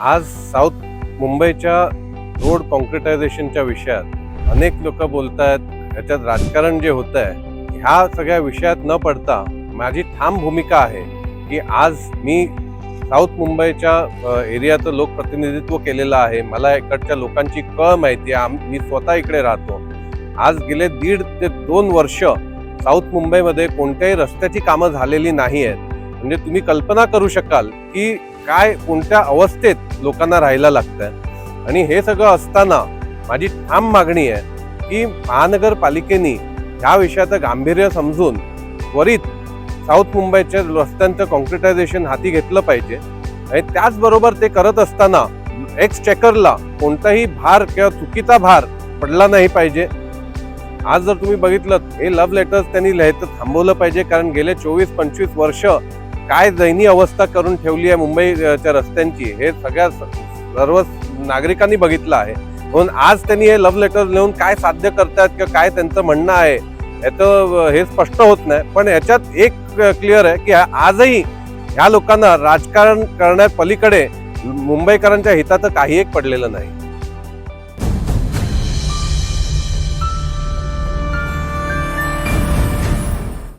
आज साऊथ मुंबईच्या रोड कॉन्क्रिटायझेशनच्या विषयात अनेक लोक बोलत आहेत ह्याच्यात राजकारण जे होत आहे ह्या सगळ्या विषयात न पडता माझी ठाम भूमिका आहे की आज मी साऊथ मुंबईच्या एरियाचं लोकप्रतिनिधित्व केलेलं आहे. मला इकडच्या लोकांची कळ माहिती आहे. आम- मी स्वतः इकडे राहतो. आज गेले दीड ते दोन वर्ष साऊथ मुंबईमध्ये कोणत्याही रस्त्याची कामं झालेली नाही आहेत म्हणजे तुम्ही कल्पना करू शकाल की काय कोणत्या अवस्थेत लोकांना राहायला लागतं आणि हे सगळं असताना माझी ठाम मागणी आहे की महानगरपालिकेने ह्या विषयाचं गांभीर्य समजून त्वरित साऊथ मुंबईच्या रस्त्यांचं कॉन्क्रिटायझेशन हाती घेतलं पाहिजे. आणि त्याचबरोबर ते करत असताना एक्स चेकरला कोणताही भार किंवा चुकीचा भार पडला नाही पाहिजे. आज जर तुम्ही बघितलं हे लव्ह लेटर्स त्यांनी लिहायचं थांबवलं पाहिजे कारण गेले चोवीस पंचवीस वर्ष काय दयनीय अवस्था करून ठेवली आहे मुंबईच्या रस्त्यांची हे सगळ्या सर्व नागरिकांनी बघितलं आहे. म्हणून आज त्यांनी हे लव्ह लेटर लिहून काय साध्य करतात किंवा काय त्यांचं म्हणणं आहे याचं हे स्पष्ट होत नाही. पण याच्यात एक क्लिअर आहे की आजही ह्या लोकांना राजकारण करण्यापलीकडे मुंबईकरांच्या हिताचं काही एक पडलेलं नाही.